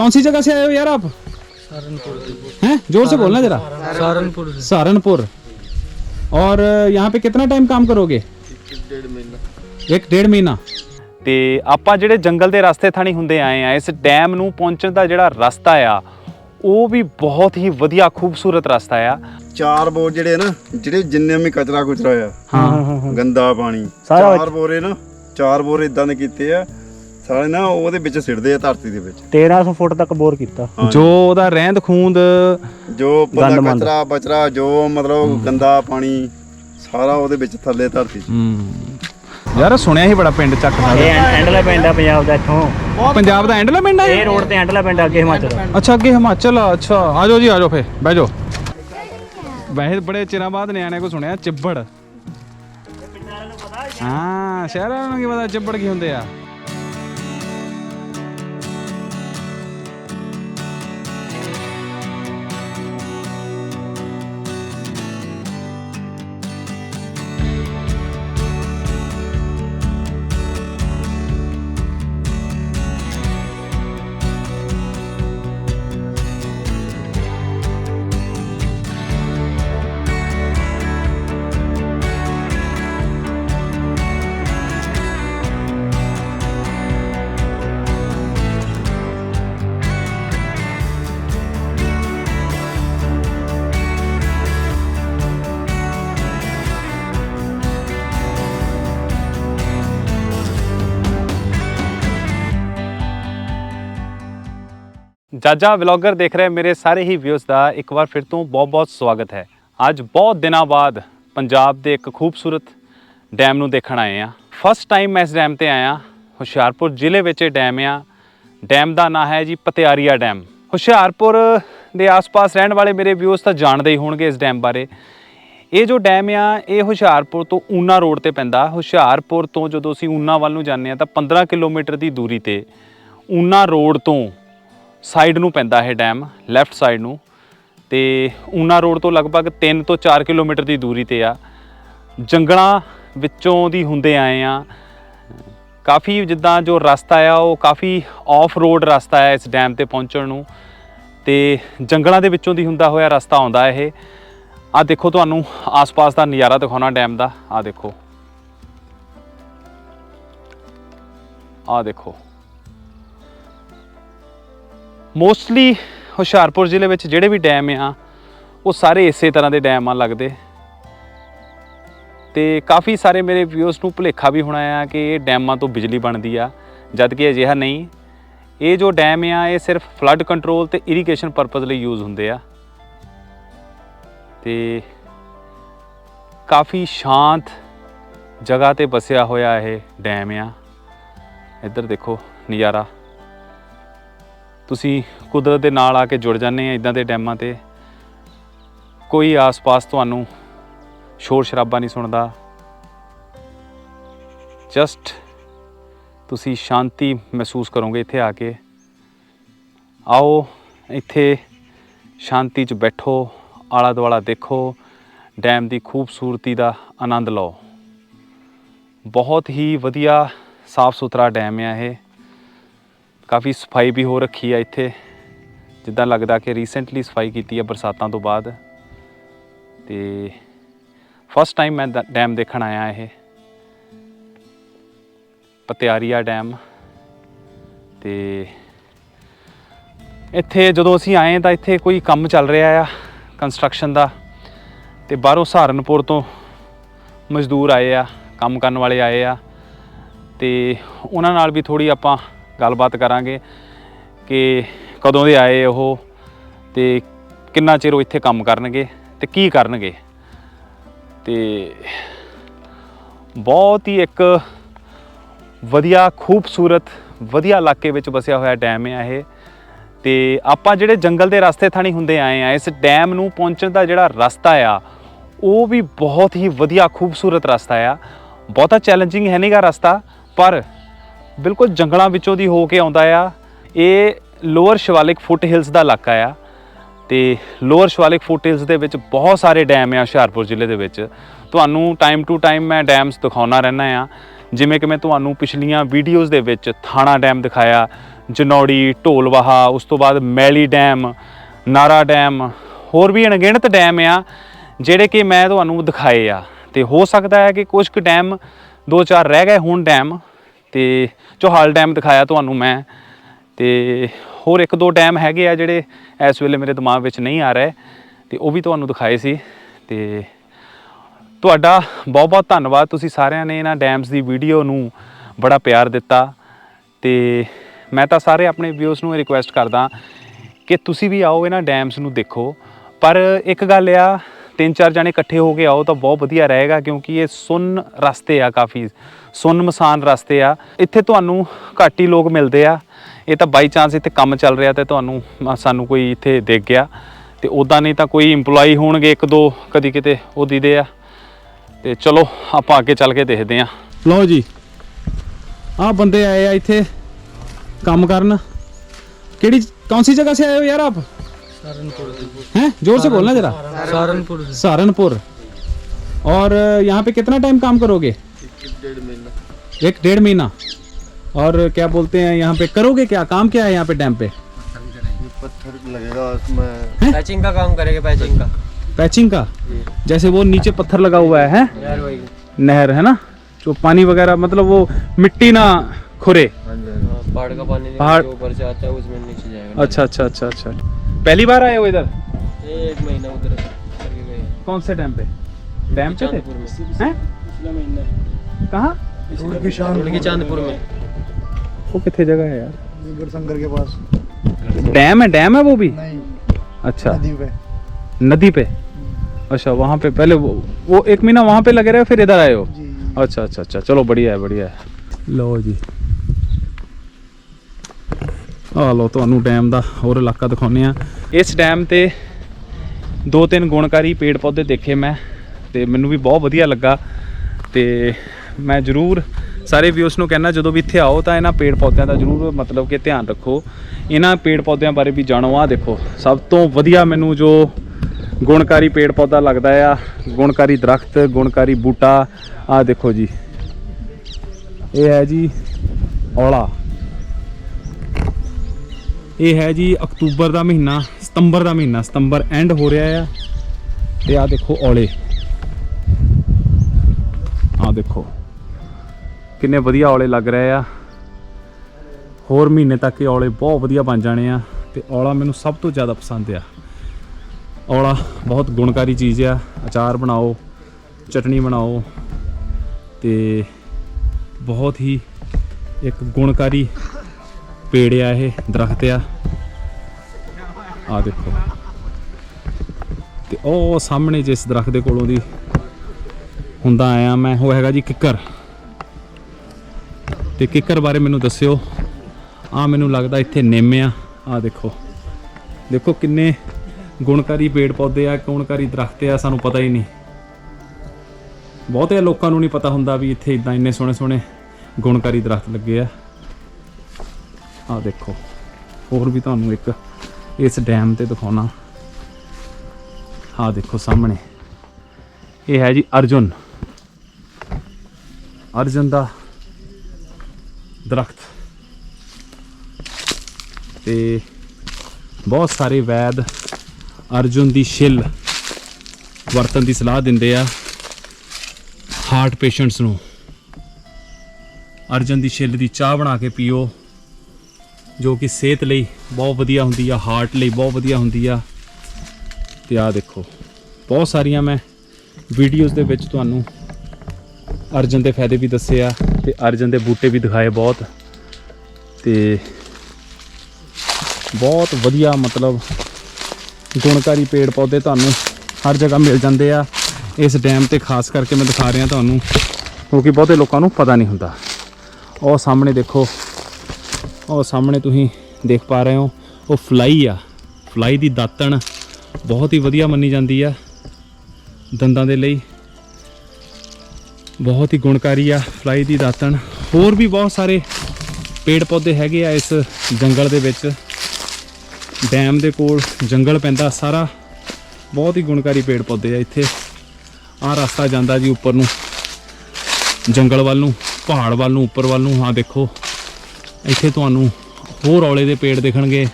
कौन सी जगह से आए हो यार आप हैं जोर से बोलना जरा सहारनपुर से सहारनपुर और अ, यहाँ पे कितना टाइम काम करोगे एक डेढ़ महीना ਤੇ ਆਪਾਂ ਜਿਹੜੇ ਜੰਗਲ ਦੇ ਰਸਤੇ ਥਾਣੀ ਹੁੰਦੇ ਆਏ ਆ ਇਸ ਡੈਮ ਨੂੰ ਪਹੁੰਚਣ ਦਾ ਜਿਹੜਾ ਰਸਤਾ ਆ ਉਹ ਵੀ ਬਹੁਤ ਹੀ ਵਧੀਆ ਖੂਬਸੂਰਤ ਰਸਤਾ ਆ ਚਾਰ ਬੋਰ ਜਿਹੜੇ ਨਾ ਜਿਹੜੇ ਜਿੰਨੇ ਵੀ ਕਚਰਾ ਕੁਚਰਾ ਆ हाँ ਗੰਦਾ ਪਾਣੀ ਸਾਰਾ ਚਾਰ ਬੋਰੇ ਨਾ ਚਾਰ ਬੋਰ ਇਦਾਂ ਦੇ ਕੀਤੇ ਆ ਸਾਰੇ ਨਾ ਉਹਦੇ ਵਿੱਚ ਸਿੱਟਦੇ ਆ ਧਰਤੀ ਦੇ ਵਿੱਚ। 1300 ਫੁੱਟ ਤੱਕ ਬੋਰ ਕੀਤਾ। ਜੋ ਉਹਦਾ ਰਹਿੰਦ ਖੂੰਦ ਜੋ ਪਤਾ ਗੰਦਮੰਦ। ਕਚਰਾ ਬਚਰਾ ਜੋ ਮਤਲਬ ਗੰਦਾ ਪਾਣੀ ਸਾਰਾ ਉਹਦੇ ਵਿੱਚ ਥੱਲੇ ਧਰਤੀ 'ਚ। ਯਾਰ ਸੁਣਿਆ ਹੀ ਬੜਾ ਪਿੰਡ ਚੱਕ ਇਹ ਐਂ- ਐਂਡਲਾ ਪਿੰਡ ਆ ਪੰਜਾਬ ਦਾ ਇੱਥੋਂ। ਪੰਜਾਬ ਦਾ ਐਂਡਲਾ ਪਿੰਡ ਹੈ ਇਹ? ਰੋਡ ਤੇ ਐਂਡਲਾ ਪਿੰਡ ਆ ਅੱਗੇ ਹਿਮਾਚਲ। ਅੱਛਾ ਅੱਗੇ ਹਿਮਾਚਲ ਆ, ਅੱਛਾ। ਆ ਜਾਓ ਜੀ ਆ ਜਾਓ ਫੇ ਬਹਿ ਜਾਓ। ਵੈਸੇ ਬੜੇ ਚਿਰਾਂ ਬਾਅਦ ਨਿਆਣਿਆਂ ਕੋ ਸੁਣਿਆ ਚਿੱਬੜ। ਹਾਂ ਸ਼ਹਿਰਾਂ ਨੂੰ ਕੀ ਪਤਾ ਚਿੱਬੜ ਕੀ ਹੁੰਦੇ ਆ। ਜਾਜਾ ਵਲੌਗਰ ਦੇਖ ਰਹੇ ਮੇਰੇ ਸਾਰੇ ਹੀ ਵਿਊਜ਼ ਦਾ ਇੱਕ ਵਾਰ ਫਿਰ ਤੋਂ ਬਹੁਤ-ਬਹੁਤ ਸਵਾਗਤ ਹੈ। ਅੱਜ ਬਹੁਤ ਦਿਨਾਂ ਬਾਅਦ ਪੰਜਾਬ ਦੇ ਇੱਕ ਖੂਬਸੂਰਤ ਡੈਮ ਨੂੰ ਦੇਖਣ ਆਏ ਆ ਫਸਟ ਟਾਈਮ ਮੈਂ ਇਸ ਡੈਮ ਤੇ ਆਇਆ। ਹੁਸ਼ਿਆਰਪੁਰ ਜ਼ਿਲ੍ਹੇ ਵਿੱਚ ਇਹ ਡੈਮ ਆ। ਡੈਮ ਦਾ ਨਾਂ ਹੈ ਜੀ ਪਤਿਆਰੀਆ ਡੈਮ ਹੁਸ਼ਿਆਰਪੁਰ ਦੇ ਆਸ-ਪਾਸ ਰਹਿਣ ਵਾਲੇ ਮੇਰੇ ਵਿਊਜ਼ ਤਾਂ ਜਾਣਦੇ ਹੀ ਹੋਣਗੇ ਇਸ ਡੈਮ ਬਾਰੇ। ਇਹ ਜੋ ਡੈਮ ਆ, ਇਹ ਹੁਸ਼ਿਆਰਪੁਰ ਤੋਂ ਊਨਾ ਰੋਡ ਤੇ ਪੈਂਦਾ। ਹੁਸ਼ਿਆਰਪੁਰ ਤੋਂ ਜਦੋਂ ਅਸੀਂ ਊਨਾ ਵੱਲ ਨੂੰ ਜਾਂਦੇ ਆ ਤਾਂ 15 ਕਿਲੋਮੀਟਰ ਦੀ ਦੂਰੀ ਤੇ ਊਨਾ ਰੋਡ ਤੋਂ ਸਾਈਡ ਨੂੰ ਪੈਂਦਾ ਇਹ ਡੈਮ ਲੈਫਟ ਸਾਈਡ ਨੂੰ। ਤੇ ਊਨਾ ਰੋਡ ਤੋਂ ਲਗਭਗ 3 ਤੋਂ 4 ਕਿਲੋਮੀਟਰ ਦੀ ਦੂਰੀ ਤੇ ਆ। ਜੰਗਲਾਂ ਵਿੱਚੋਂ ਦੀ ਹੁੰਦੇ ਆਏ ਆ। ਕਾਫੀ ਜਿੱਦਾਂ ਜੋ ਰਸਤਾ ਆ, ਉਹ ਕਾਫੀ ਆਫ ਰੋਡ ਰਸਤਾ ਆ ਇਸ ਡੈਮ ਤੇ ਪਹੁੰਚਣ ਨੂੰ। ਤੇ ਜੰਗਲਾਂ ਦੇ ਵਿੱਚੋਂ ਦੀ ਹੁੰਦਾ ਹੋਇਆ ਰਸਤਾ ਆਉਂਦਾ ਇਹ। ਆ ਦੇਖੋ ਤੁਹਾਨੂੰ, ਆਸ-ਪਾਸ ਦਾ ਨਜ਼ਾਰਾ ਦਿਖਾਉਣਾ ਡੈਮ ਦਾ। ਆ ਦੇਖੋ। ਆ ਦੇਖੋ। ਮੋਸਟਲੀ ਹੁਸ਼ਿਆਰਪੁਰ ਜ਼ਿਲ੍ਹੇ ਵਿੱਚ ਜਿਹੜੇ ਵੀ ਡੈਮ ਆ, ਉਹ ਸਾਰੇ ਇਸੇ ਤਰ੍ਹਾਂ ਦੇ ਡੈਮ ਆ ਲੱਗਦੇ। ਤੇ ਕਾਫੀ ਸਾਰੇ ਮੇਰੇ ਵਿਊਅਰਸ ਨੂੰ ਭੁਲੇਖਾ ਵੀ ਹੋਣਾ ਆ ਕਿ ਇਹ ਡੈਮਾਂ ਤੋਂ ਬਿਜਲੀ ਬਣਦੀ ਆ, ਜਦ ਕਿ ਅਜਿਹਾ ਨਹੀਂ। ਇਹ ਜੋ ਡੈਮ ਆ, ਇਹ ਸਿਰਫ ਫਲੱਡ ਕੰਟਰੋਲ ਤੇ ਇਰੀਗੇਸ਼ਨ ਪਰਪਸ ਲਈ ਯੂਜ਼ ਹੁੰਦੇ ਆ। ਤੇ ਕਾਫੀ ਸ਼ਾਂਤ ਜਗ੍ਹਾ ਤੇ ਵਸਿਆ ਹੋਇਆ ਇਹ ਡੈਮ ਆ। ਇੱਧਰ ਦੇਖੋ ਨਜ਼ਾਰਾ। ਤੁਸੀਂ ਕੁਦਰਤ ਦੇ ਨਾਲ ਆ ਕੇ ਜੁੜ ਜਾਂਦੇ ਆ ਇਦਾਂ ਦੇ ਡੈਮਾਂ ਤੇ। ਕੋਈ ਆਸ-ਪਾਸ ਤੁਹਾਨੂੰ ਸ਼ੋਰ ਸ਼ਰਾਬਾ ਨਹੀਂ ਸੁਣਦਾ। ਜਸਟ ਤੁਸੀਂ ਸ਼ਾਂਤੀ ਮਹਿਸੂਸ ਕਰੋਗੇ ਇੱਥੇ ਆ ਕੇ। ਆਓ, ਇੱਥੇ ਸ਼ਾਂਤੀ 'ਚ ਬੈਠੋ ਆਲਾ ਦੁਆਲਾ ਦੇਖੋ, ਡੈਮ ਦੀ ਖੂਬਸੂਰਤੀ ਦਾ ਆਨੰਦ ਲਓ। ਬਹੁਤ ਹੀ ਵਧੀਆ ਸਾਫ਼ ਸੁਥਰਾ ਡੈਮ ਆ ਇਹ। ਕਾਫੀ ਸਫ਼ਾਈ ਵੀ ਹੋ ਰੱਖੀ ਆ ਇੱਥੇ। ਜਿੱਦਾਂ ਲੱਗਦਾ ਕਿ ਰੀਸੈਂਟਲੀ ਸਫ਼ਾਈ ਕੀਤੀ ਆ ਬਰਸਾਤਾਂ ਤੋਂ ਬਾਅਦ। ਤੇ ਫਸਟ ਟਾਈਮ ਮੈਂ ਡ- ਡੈਮ ਦੇਖਣ ਆਇਆ ਇਹ। ਪਤਿਆਰੀਆ ਡੈਮ ਤੇ ਇੱਥੇ ਜਦੋਂ ਅਸੀਂ ਆਏ ਤਾਂ ਇੱਥੇ ਕੋਈ ਕੰਮ ਚੱਲ ਰਿਹਾ ਆ ਕੰਸਟਰਕਸ਼ਨ ਦਾ। ਤੇ ਬਾਹਰੋਂ ਸਹਾਰਨਪੁਰ ਤੋਂ ਮਜ਼ਦੂਰ ਆਏ ਆ, ਕੰਮ ਕਰਨ ਵਾਲੇ ਆਏ ਆ। ਤੇ ਉਹਨਾਂ ਨਾਲ ਵੀ ਥੋੜੀ ਆਪਾਂ ਗੱਲਬਾਤ ਕਰਾਂਗੇ ਕਿ ਕਦੋਂ ਦੇ ਆਏ ਉਹ ਤੇ ਕਿੰਨਾ ਚਿਰ ਉਹ ਇੱਥੇ ਕੰਮ ਕਰਨਗੇ ਤੇ ਕੀ ਕਰਨਗੇ। ਤੇ ਬਹੁਤ ਹੀ ਇੱਕ ਵਧੀਆ, ਖੂਬਸੂਰਤ, ਵਧੀਆ ਇਲਾਕੇ ਵਿੱਚ ਵਸਿਆ ਹੋਇਆ ਡੈਮ ਹੈ ਇਹ। ਤੇ ਆਪਾਂ ਜਿਹੜੇ ਜੰਗਲ ਦੇ ਰਸਤੇ ਥਾਣੀ ਹੁੰਦੇ ਆਏ ਆ, ਇਸ ਡੈਮ ਨੂੰ ਪਹੁੰਚਣ ਦਾ ਜਿਹੜਾ ਰਸਤਾ ਆ, ਉਹ ਵੀ ਬਹੁਤ ਹੀ ਵਧੀਆ, ਖੂਬਸੂਰਤ ਰਸਤਾ ਆ। ਬਹੁਤਾ ਚੈਲੰਜਿੰਗ ਹੈ ਨਹੀਂਗਾ ਰਸਤਾ, ਪਰ ਬਿਲਕੁਲ ਜੰਗਲਾਂ ਵਿੱਚੋਂ ਦੀ ਹੋ ਕੇ ਆਉਂਦਾ ਆ। ਇਹ ਲੋਅਰ ਸ਼ਿਵਾਲਿਕ ਫੁੱਟ ਹਿਲਸ ਦਾ ਇਲਾਕਾ ਆ ਤੇ ਲੋਅਰ ਸ਼ਿਵਾਲਿਕ ਫੁੱਟ ਹਿਲਸ ਦੇ ਵਿੱਚ ਬਹੁਤ ਸਾਰੇ ਡੈਮ ਆ ਹੁਸ਼ਿਆਰਪੁਰ ਜ਼ਿਲ੍ਹੇ ਦੇ ਵਿੱਚ। ਤੁਹਾਨੂੰ ਟਾਈਮ ਟੂ ਟਾਈਮ ਮੈਂ ਡੈਮਸ ਦਿਖਾਉਣਾ ਰਹਿਣਾ ਆ। ਜਿਵੇਂ ਕਿ ਮੈਂ ਤੁਹਾਨੂੰ ਪਿਛਲੀਆਂ ਵੀਡੀਓਜ਼ ਦੇ ਵਿੱਚ ਥਾਣਾ ਡੈਮ ਦਿਖਾਇਆ, ਜਨੌੜੀ, ਢੋਲਵਾਹਾ, ਉਸ ਤੋਂ ਬਾਅਦ ਮੈਲੀ ਡੈਮ, ਨਾਰਾ ਡੈਮ, ਹੋਰ ਵੀ ਅਣਗਿਣਤ ਡੈਮ ਆ, ਜਿਹੜੇ ਕਿ ਮੈਂ ਤੁਹਾਨੂੰ ਦਿਖਾਏ ਆ। ਤੇ ਹੋ ਸਕਦਾ ਹੈ ਕਿ ਕੁਝ ਕੁ ਡੈਮ ਦੋ ਚਾਰ ਰਹਿ ਗਏ ਹੁਣ ਡੈਮ ਤੇ ਚੋਹਾਲ ਡੈਮ ਦਿਖਾਇਆ ਤੁਹਾਨੂੰ ਮੈਂ, ਤੇ ਹੋਰ ਇੱਕ ਦੋ ਡੈਮ ਹੈਗੇ ਆ ਜਿਹੜੇ ਇਸ ਵੇਲੇ ਮੇਰੇ ਦਿਮਾਗ ਵਿੱਚ ਨਹੀਂ ਆ ਰਹੇ, ਤੇ ਉਹ ਵੀ ਤੁਹਾਨੂੰ ਦਿਖਾਏ ਸੀ, ਤੇ ਤੁਹਾਡਾ ਬਹੁਤ ਬਹੁਤ ਧੰਨਵਾਦ। ਤੁਸੀਂ ਸਾਰਿਆਂ ਨੇ ਇਹਨਾਂ ਡੈਮਸ ਦੀ ਵੀਡੀਓ ਨੂੰ ਬੜਾ ਪਿਆਰ ਦਿੱਤਾ, ਤੇ ਮੈਂ ਤਾਂ ਸਾਰੇ ਆਪਣੇ ਵਿਊਸ ਨੂੰ ਰਿਕੁਐਸਟ ਕਰਦਾ ਕਿ ਤੁਸੀਂ ਵੀ ਆਓ ਇਹਨਾਂ ਡੈਮਸ ਨੂੰ ਦੇਖੋ। ਪਰ ਇੱਕ ਗੱਲ ਆ ਤਿੰਨ ਚਾਰ ਜਾਣੇ ਇਕੱਠੇ ਹੋ ਕੇ ਆਓ ਤਾਂ ਬਹੁਤ ਵਧੀਆ ਰਹੇਗਾ ਕਿਉਂਕਿ ਇਹ ਸੁੰਨ ਰਸਤੇ ਆ ਕਾਫੀ, ਸੁੰਨ ਮਸਾਨ ਰਸਤੇ ਆ। ਇੱਥੇ ਤੁਹਾਨੂੰ ਘੱਟ ਲੋਕ ਮਿਲਦੇ ਆ। ਇਹ ਤਾਂ ਬਾਈ ਚਾਂਸ ਇੱਥੇ ਕੰਮ ਚੱਲ ਰਿਹਾ ਤੇ ਤੁਹਾਨੂੰ ਸਾਨੂੰ ਕੋਈ ਇੱਥੇ ਦੇਖ ਗਿਆ। ਤੇ ਉਦਾਂ ਨਹੀਂ ਤਾਂ ਕੋਈ EMPLOYE ਹੋਣਗੇ ਇੱਕ ਦੋ ਕਦੀ ਕਿਤੇ ਉਹ ਦੀਦੇ ਆ। ਤੇ ਚਲੋ, ਆਪਾਂ ਅੱਗੇ ਚੱਲ ਕੇ ਦੇਖਦੇ ਆ। ਲਓ ਜੀ ਆ ਬੰਦੇ ਆਏ ਆ ਇੱਥੇ ਕੰਮ ਕਰਨ। ਕਿਹੜੀ, ਕੌਣ ਸੀ ਜਗ੍ਹਾ ਸੇ ਆਏ ਹੋ ਯਾਰ ਆਪ? हैं? ज़ोर से बोलना जरा। सहारनपुर। सहारनपुर। और यहाँ पे कितना टाइम काम करोगे? एक डेढ़ महीना। और क्या बोलते हैं यहाँ पे करोगे क्या? काम क्या है यहाँ पे डैम पे? पत्थर लगेगा उसमें पैचिंग का काम करेंगे पैचिंग का। पैचिंग का? जैसे वो नीचे पत्थर लगा हुआ है, है? नहर है ना? जो पानी वगैरह मतलब वो मिट्टी ना खुरे। हाँ हाँ पहाड़ का पानी पहाड़ ऊपर से आता है उसमें नीचे जाएगा। अच्छा अच्छा अच्छा अच्छा। पहली बार आए हो इधर? एक महीना उधर कौन से डैम पे? डैम पे थे? में। हैं? कहाँ? चांदपुर में। वो कितने जगह है यार? गढ़शंकर के पास। डैम है? डैम है वो भी? नहीं। अच्छा। नदी पे। नदी पे? अच्छा वहाँ पे पहले वो, वो एक महीना वहाँ पे लगे रहे फिर इधर आए हो? जी। अच्छा अच्छा अच्छा। चलो बढ़िया है बढ़िया है। लो जी। ਆ ਲਓ ਤੁਹਾਨੂੰ ਡੈਮ ਦਾ ਹੋਰ ਇਲਾਕਾ ਦਿਖਾਉਂਦੇ ਆ ਇਸ ਡੈਮ ਤੇ ਦੋ ਤਿੰਨ ਗੁਣਕਾਰੀ ਪੇੜ ਪੌਦੇ ਦੇਖੇ ਮੈਂ ਤੇ ਮੈਨੂੰ ਵੀ ਬਹੁਤ ਵਧੀਆ ਲੱਗਾ ਤੇ ਮੈਂ ਜ਼ਰੂਰ ਸਾਰੇ ਵਿਊਸ ਨੂੰ ਕਹਿਣਾ ਜਦੋਂ ਵੀ ਇੱਥੇ ਆਓ ਤਾਂ ਇਹਨਾਂ ਪੇੜ ਪੌਦਿਆਂ ਦਾ ਜ਼ਰੂਰ ਮਤਲਬ ਕਿ ਧਿਆਨ ਰੱਖੋ। ਇਹਨਾਂ ਪੇੜ ਪੌਦਿਆਂ ਬਾਰੇ ਵੀ ਜਾਣੋ ਆ ਦੇਖੋ, ਸਭ ਤੋਂ ਵਧੀਆ ਮੈਨੂੰ ਜੋ ਗੁਣਕਾਰੀ ਪੇੜ ਪੌਦਾ ਲੱਗਦਾ ਆ, ਗੁਣਕਾਰੀ ਦਰਖਤ, ਗੁਣਕਾਰੀ ਬੂਟਾ ਆ ਦੇਖੋ ਜੀ। ਇਹ ਹੈ ਜੀ ਔਲਾ। ਇਹ ਹੈ ਜੀ ਅਕਤੂਬਰ ਦਾ ਮਹੀਨਾ, ਸਤੰਬਰ ਦਾ ਮਹੀਨਾ, ਸਤੰਬਰ ਐਂਡ ਹੋ ਰਿਹਾ ਆ। ਤੇ ਆ ਦੇਖੋ ਔਲੇ। ਆ ਦੇਖੋ। ਕਿੰਨੇ ਵਧੀਆ ਔਲੇ ਲੱਗ ਰਹੇ ਆ। ਹੋਰ ਮਹੀਨੇ ਤੱਕ ਇਹ ਔਲੇ ਬਹੁਤ ਵਧੀਆ ਬਣ ਜਾਣੇ ਆ। ਤੇ ਔਲਾ ਮੈਨੂੰ ਸਭ ਤੋਂ ਜ਼ਿਆਦਾ ਪਸੰਦ ਆ। ਔਲਾ ਬਹੁਤ ਗੁਣਕਾਰੀ ਚੀਜ਼ ਆ। ਅਚਾਰ ਬਣਾਓ ਚਟਣੀ ਬਣਾਓ, ਤੇ ਬਹੁਤ ਹੀ ਇੱਕ ਗੁਣਕਾਰੀ ਪੇੜ ਆ ਇਹ, ਦਰਖਤ ਆ। ਆ ਦੇਖੋ। ਤੇ ਉਹ ਸਾਹਮਣੇ ਜਿਸ ਦਰਖਤ ਦੇ ਕੋਲੋਂ ਦੀ ਹੁੰਦਾ ਆਇਆ ਮੈਂ, ਉਹ ਹੈਗਾ ਜੀ ਕਿੱਕਰ। ਤੇ ਕਿੱਕਰ ਬਾਰੇ ਮੈਨੂੰ ਦੱਸਿਓ। ਆ ਮੈਨੂੰ ਲੱਗਦਾ ਇੱਥੇ ਨਿੰਮ ਆ। ਆ ਦੇਖੋ। ਦੇਖੋ ਕਿੰਨੇ ਗੁਣਕਾਰੀ ਪੇੜ ਪੌਦੇ ਆ, ਗੁਣਕਾਰੀ ਦਰਖਤ ਆ, ਸਾਨੂੰ ਪਤਾ ਹੀ ਨਹੀਂ। ਬਹੁਤੇ ਲੋਕਾਂ ਨੂੰ ਨਹੀਂ ਪਤਾ ਹੁੰਦਾ ਵੀ ਇੱਥੇ ਇਦਾਂ ਇੰਨੇ ਸੋਹਣੇ ਸੋਹਣੇ ਗੁਣਕਾਰੀ ਦਰਖਤ ਲੱਗੇ ਆ। ਆ ਦੇਖੋ, ਹੋਰ ਵੀ ਤੁਹਾਨੂੰ ਇੱਕ ਇਸ ਡੈਮ ਤੇ ਦਿਖਾਉਣਾ। ਆ ਦੇਖੋ ਸਾਹਮਣੇ, ਇਹ ਹੈ ਜੀ ਅਰਜੁਨ। ਅਰਜੁਨ ਦਾ ਦਰਖਤ। ਤੇ ਬਹੁਤ ਸਾਰੇ ਵੈਦ ਅਰਜੁਨ ਦੀ ਛਿੱਲ ਵਰਤਨ ਦੀ ਸਲਾਹ ਦਿੰਦੇ ਆ ਹਾਰਟ ਪੇਸ਼ੈਂਟਸ ਨੂੰ। ਅਰਜਨ ਦੀ ਛਿੱਲ ਦੀ ਚਾਹ ਬਣਾ ਕੇ ਪੀਓ। ਜੋ ਕਿ ਸਿਹਤ ਲਈ ਬਹੁਤ ਵਧੀਆ ਹੁੰਦੀ ਆ ਹਾਰਟ ਲਈ ਬਹੁਤ ਵਧੀਆ ਹੁੰਦੀ ਆ। ਤੇ ਆ ਦੇਖੋ, ਬਹੁਤ ਸਾਰੀਆਂ ਮੈਂ ਵੀਡੀਓਜ਼ ਦੇ ਵਿੱਚ ਤੁਹਾਨੂੰ ਅਰਜਨ ਦੇ ਫਾਇਦੇ ਵੀ ਦੱਸੇ ਆ ਤੇ ਅਰਜਨ ਦੇ ਬੂਟੇ ਵੀ ਦਿਖਾਏ ਬਹੁਤ। ਤੇ ਬਹੁਤ ਵਧੀਆ ਮਤਲਬ ਗੁਣਕਾਰੀ ਪੇੜ ਪੌਦੇ ਤੁਹਾਨੂੰ ਹਰ ਜਗ੍ਹਾ ਮਿਲ ਜਾਂਦੇ ਆ। ਇਸ ਡੈਮ ਤੇ ਖਾਸ ਕਰਕੇ ਮੈਂ ਦਿਖਾ ਰਿਹਾ ਤੁਹਾਨੂੰ, ਕਿਉਂਕਿ ਬਹੁਤੇ ਲੋਕਾਂ ਨੂੰ ਪਤਾ ਨਹੀਂ ਹੁੰਦਾ। ਉਹ ਸਾਹਮਣੇ ਦੇਖੋ ਉਹ ਸਾਹਮਣੇ ਤੁਸੀਂ ਦੇਖ ਪਾ ਰਹੇ ਹੋ, ਉਹ ਫਲਾਈ ਆ। ਫਲਾਈ ਦੀ ਦਾਤਣ ਬਹੁਤ ਹੀ ਵਧੀਆ ਮੰਨੀ ਜਾਂਦੀ ਆ। ਦੰਦਾਂ ਦੇ ਲਈ ਬਹੁਤ ਹੀ ਗੁਣਕਾਰੀ ਆ ਫਲਾਈ ਦੀ ਦਾਤਣ। ਹੋਰ ਵੀ ਬਹੁਤ ਸਾਰੇ ਪੇੜ ਪੌਦੇ ਹੈਗੇ ਆ ਇਸ ਜੰਗਲ ਦੇ ਵਿੱਚ। ਡੈਮ ਦੇ ਕੋਲ ਜੰਗਲ ਪੈਂਦਾ, ਸਾਰਾ ਬਹੁਤ ਹੀ ਗੁਣਕਾਰੀ ਪੇੜ ਪੌਦੇ ਆ ਇੱਥੇ। ਆਹ ਰਸਤਾ ਜਾਂਦਾ ਜੀ ਉੱਪਰ ਨੂੰ, ਜੰਗਲ ਵੱਲ ਨੂੰ, ਪਹਾੜ ਵੱਲ ਨੂੰ, ਉੱਪਰ ਵੱਲ ਨੂੰ। ਹਾਂ ਦੇਖੋ ਇੱਥੇ ਤੁਹਾਨੂੰ ਹੋਰ ਔਲੇ ਦੇ ਪੇੜ ਦਿਖਣਗੇ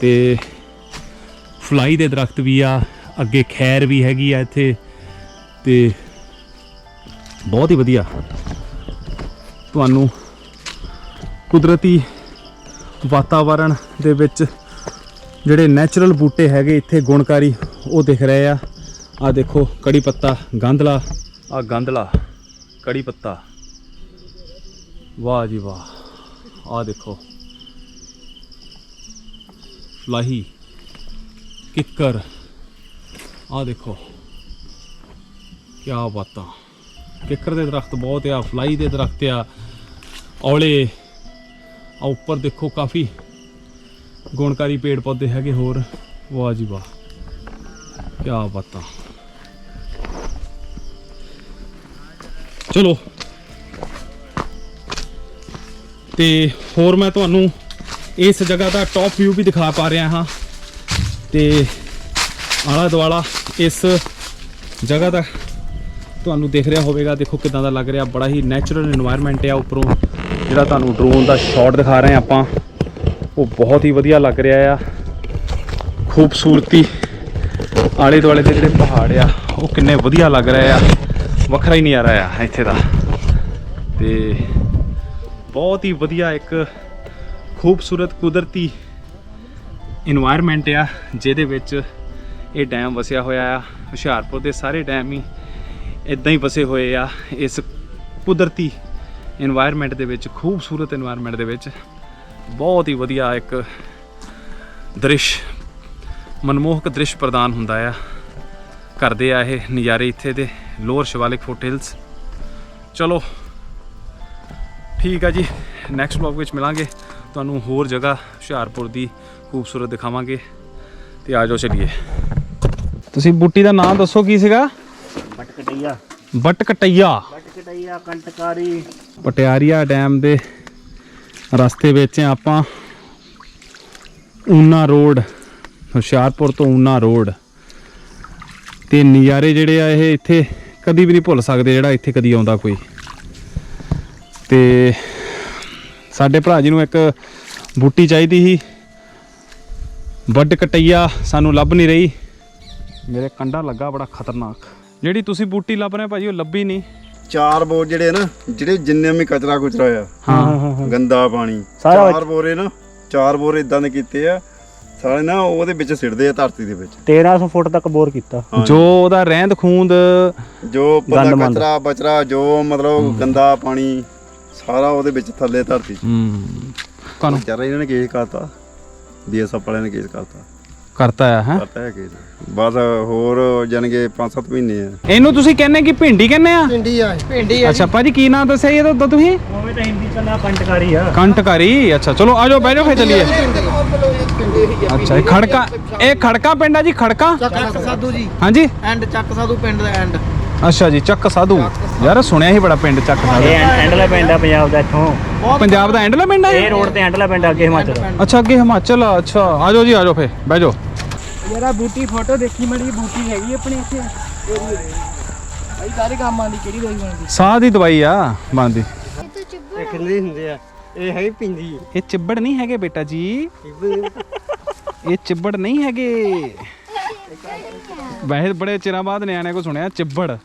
ਤੇ ਫਲਾਈ ਦੇ ਦਰਖਤ ਵੀ ਆ, ਅੱਗੇ ਖੈਰ ਵੀ ਹੈਗੀ ਆ ਇੱਥੇ ਤੇ ਬਹੁਤ ਹੀ ਵਧੀਆ। ਤੁਹਾਨੂੰ ਕੁਦਰਤੀ ਵਾਤਾਵਰਣ ਦੇ ਵਿੱਚ ਜਿਹੜੇ ਨੈਚੁਰਲ ਬੂਟੇ ਹੈਗੇ ਇੱਥੇ ਗੁਣਕਾਰੀ ਉਹ ਦਿਖ ਰਹੇ ਆ। ਆ ਦੇਖੋ ਕੜੀ ਪੱਤਾ, ਗੰਧਲਾ। ਆ ਗੰਧਲਾ, ਕੜੀ ਪੱਤਾ। ਵਾਹ ਜੀ ਵਾਹ। ਆਹ ਦੇਖੋ। ਫਲਾਹੀ, ਕਿੱਕਰ। ਆਹ ਦੇਖੋ। ਕੀ ਬਾਤਾਂ। ਕਿੱਕਰ ਦੇ ਦਰਖਤ ਬਹੁਤ ਆ ਫਲਾਈ ਦੇ ਦਰਖਤ ਆ। ਔਲੇ। ਆ ਉੱਪਰ ਦੇਖੋ ਕਾਫੀ ਗੁਣਕਾਰੀ ਪੇੜ ਪੌਦੇ ਹੈਗੇ ਹੋਰ। ਵਾਹ ਜੀ ਵਾਹ। ਕੀ ਬਾਤਾਂ। ਚਲੋ। ਤੇ ਹੋਰ ਮੈਂ ਤੁਹਾਨੂੰ ਇਸ ਜਗ੍ਹਾ ਦਾ ਟੌਪ ਵਿਊ ਵੀ ਦਿਖਾ ਪਾ ਰਿਹਾ ਹਾਂ। ਤੇ ਆਲਾ ਦੁਆਲਾ ਇਸ ਜਗ੍ਹਾ ਦਾ ਤੁਹਾਨੂੰ ਦੇਖ ਰਿਹਾ ਹੋਵੇਗਾ। ਦੇਖੋ ਕਿਦਾਂ ਦਾ ਲੱਗ ਰਿਹਾ। ਬੜਾ ਹੀ ਨੇਚਰਲ এনवायरमेंट ਹੈ ਉੱਪਰੋਂ। ਜਿਹੜਾ ਤੁਹਾਨੂੰ ਡਰੋਨ ਦਾ ਸ਼ਾਟ ਦਿਖਾ ਰਹੇ ਆਪਾਂ। ਉਹ ਬਹੁਤ ਹੀ ਵਧੀਆ ਲੱਗ ਰਿਹਾ ਆ। ਖੂਬਸੂਰਤੀ ਆਲੇ ਦੁਆਲੇ ਦੇ ਜਿਹੜੇ ਪਹਾੜ ਆ, ਉਹ ਕਿੰਨੇ ਵਧੀਆ ਲੱਗ ਰਹੇ ਆ। ਵੱਖਰਾ ਹੀ ਨਹੀਂ ਆ ਰਿਹਾ ਇੱਥੇ ਦਾ। ਤੇ ਬਹੁਤ ਹੀ ਵਧੀਆ ਇੱਕ ਖੂਬਸੂਰਤ ਕੁਦਰਤੀ এনवायरमेंट ਆ, ਜਿਹਦੇ ਵਿੱਚ ਇਹ ਡੈਮ ਵਸਿਆ ਹੋਇਆ ਆ। ਹੁਸ਼ਿਆਰਪੁਰ ਦੇ ਸਾਰੇ ਡੈਮ ਹੀ ਇਦਾਂ ਹੀ ਵਸੇ ਹੋਏ ਆ ਇਸ ਕੁਦਰਤੀ এনवायरमेंट ਦੇ ਵਿੱਚ, ਖੂਬਸੂਰਤ এনवायरमेंट ਦੇ ਵਿੱਚ। ਬਹੁਤ ਹੀ ਵਧੀਆ ਇੱਕ ਦ੍ਰਿਸ਼, ਮਨਮੋਹਕ ਦ੍ਰਿਸ਼ ਪ੍ਰਦਾਨ ਹੁੰਦਾ ਆ। ਕਰਦੇ ਆ ਇਹ ਨਜ਼ਾਰੇ ਇੱਥੇ ਦੇ, ਲੋਅਰ ਸ਼ਿਵਾਲਿਕ ਫੋਟੇਲਸ ਚਲੋ ਠੀਕ ਆ ਜੀ ਨੈਕਸਟ ਵਲੌਗ ਵਿੱਚ ਮਿਲਾਂਗੇ। ਤੁਹਾਨੂੰ ਹੋਰ ਜਗ੍ਹਾ ਹੁਸ਼ਿਆਰਪੁਰ ਦੀ ਖੂਬਸੂਰਤ ਦਿਖਾਵਾਂਗੇ ਤੇ ਆਜੋ ਚਲੀਏ। ਤੁਸੀਂ ਬੂਟੀ ਦਾ ਨਾਮ ਦੱਸੋ ਕੀ ਸੀਗਾ? ਬਟਕਟਈਆ। ਬਟਕਟਈਆ। ਬਟਕਟਈਆ ਕੰਟਕਾਰੀ। ਪਟਿਆਰੀਆ ਡੈਮ ਦੇ ਰਸਤੇ ਵਿੱਚ ਆਪਾਂ ਊਨਾ ਰੋਡ ਹੁਸ਼ਿਆਰਪੁਰ ਤੋਂ ਊਨਾ ਰੋਡ ਤੇ ਨਜ਼ਾਰੇ ਜਿਹੜੇ ਆ ਇਹ ਇੱਥੇ ਕਦੀ ਵੀ ਨਹੀਂ ਭੁੱਲ ਸਕਦੇ ਜਿਹੜਾ ਇੱਥੇ ਕਦੀ ਆਉਂਦਾ ਕੋਈ। ਤੇ ਸਾਡੇ ਭਰਾ ਜੀ ਨੂੰ ਇੱਕ ਬੂਟੀ ਚਾਹੀਦੀ ਸੀ। ਵੱਡ ਕਟਈਆ ਸਾਨੂੰ ਲੱਭ ਨਹੀਂ ਰਹੀ। ਮੇਰੇ ਕੰਡਾ ਲੱਗਾ ਬੜਾ ਖਤਰਨਾਕ। ਜਿਹੜੀ ਤੁਸੀਂ ਬੂਟੀ ਲੱਭ ਰਹੇ ਭਾਜੀ ਉਹ ਲੱਭੀ ਨਹੀਂ। ਚਾਰ ਬੋਰ ਜਿਹੜੇ ਨਾ ਜਿਹੜੇ ਜਿੰਨੇ ਵੀ ਕਚਰਾ ਕੁਚਰਾ ਆ ਹਾਂ ਗੰਦਾ ਪਾਣੀ ਸਾਰਾ ਚਾਰ ਬੋਰੇ ਨਾ ਚਾਰ ਬੋਰ ਇਦਾਂ ਦੇ ਕੀਤੇ ਆ ਸਾਲੇ ਨਾ ਉਹਦੇ ਵਿੱਚ ਸਿੱਟਦੇ ਆ ਧਰਤੀ ਦੇ ਵਿੱਚ। 1300 ਫੁੱਟ ਤੱਕ ਬੋਰ ਕੀਤਾ। ਜੋ ਉਹਦਾ ਰਹਿੰਦ ਖੂੰਦ ਜੋ ਪਤਾ। ਕਚਰਾ ਬਚਰਾ ਜੋ ਮਤਲਬ ਗੰਦਾ ਪਾਣੀ ਸਾਰਾ ਉਹਦੇ ਵਿੱਚ ਥੱਲੇ ਧਰਤੀ 'ਚ। ਹੂੰ। ਕਾਨੂੰ ਵਿਚਾਰਾ ਇਹਨਾਂ ਨੇ ਕੇਸ ਕਰਤਾ। ਬੀਐਸਐਫ ਵਾਲਿਆਂ ਨੇ ਕੇਸ ਕਰਤਾ। ਕਰਤਾ ਆ ਹੈ? ਕਰਤਾ ਹੈ ਕੇਸ ਬਸ ਹੋਰ ਜਾਣਗੇ 5-7 ਮਹੀਨੇ ਆ। ਇਹਨੂੰ ਤੁਸੀਂ ਕਹਿੰਦੇ ਕਿ ਭਿੰਡੀ ਕਹਿੰਦੇ ਆ? ਭਿੰਡੀ ਆ ਭਿੰਡੀ ਅੱਛਾ ਭਾਜੀ ਕੀ ਨਾਮ ਦੱਸਿਆ ਇਹ ਤਾਂ ਤੁਸੀਂ? ਉਵੇਂ ਤਾਂ ਹਿੰਦੀ ਚ ਨਾ ਕੰਟਕਾਰੀ ਆ। ਕੰਟਕਾਰੀ ਅੱਛਾ ਚਲੋ ਆਜੋ ਬਹਿ ਜਾਓ ਫੇ ਚਲੀਏ। ਅੱਛਾ ਇਹ ਖੜਕਾ ਇਹ ਖੜਕਾ ਪਿੰਡ ਆ ਜੀ ਖੜਕਾ? ਚੱਕ ਸਾਧੂ ਜੀ। ਹਾਂਜੀ। ਐਂਡ ਚੱਕ ਸਾਧੂ ਪਿੰਡ ਦਾ ਐਂਡ। ਅੱਛਾ ਜੀ ਚੱਕ ਸਾਧੂ। ਯਾਰ ਸੁਣਿਆ ਸੀ ਬੜਾ ਪਿੰਡ ਚੱਕ ਸਾਧੂ। ਇਹ ਐਂ- ਐਂਡਲਾ ਪਿੰਡ ਆ ਪੰਜਾਬ ਦਾ ਇੱਥੋਂ। ਪੰਜਾਬ ਦਾ ਐਂਡਲਾ ਪਿੰਡ ਆ ਇਹ? ਇਹ ਰੋਡ ਤੇ ਐਂਡਲਾ ਪਿੰਡ ਆ ਅੱਗੇ ਹਿਮਾਚਲ। ਅੱਛਾ ਅੱਗੇ ਹਿਮਾਚਲ ਆ, ਅੱਛਾ। ਆਜੋ ਜੀ ਆਜੋ ਫੇ ਬਹਿ ਜਾਓ। ਯਾਰਾ ਬੂਟੀ ਫੋਟੋ ਦੇਖੀ ਮੜੀ ਬੂਟੀ ਹੈਗੀ ਆਪਣੇ ਇੱਥੇ। ਭਾਈ ਸਾਰੇ ਕੰਮ ਆਂਦੀ ਕਿਹੜੀ ਦਵਾਈ ਬਣਦੀ? ਸਾਹ ਦੀ ਦਵਾਈ ਆ ਬੰਦੀ ਇਹ ਕਿੰਨੇ ਹੁੰਦੇ ਆ? ਇਹ ਹੈਗੀ ਪਿੰਦੀ ਇਹ ਚਿੱਬੜ ਨਹੀਂ ਹੈਗੇ ਬੇਟਾ ਜੀ। ਇਹ ਚਿੱਬੜ ਨਹੀਂ ਹੈਗੇ। ਵੈਸੇ ਬੜੇ ਚਿਰਾਂ ਬਾਅਦ ਨਿਆਣੇ ਕੋ ਸੁਣਿਆ ਚਿੱਬੜ।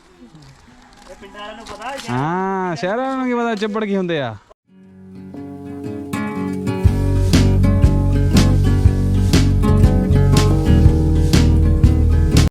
ਹਾਂ ਸ਼ਹਿਰਾਂ ਨੂੰ ਕੀ ਪਤਾ ਚਿੱਬੜ ਕੀ ਹੁੰਦੇ ਆ।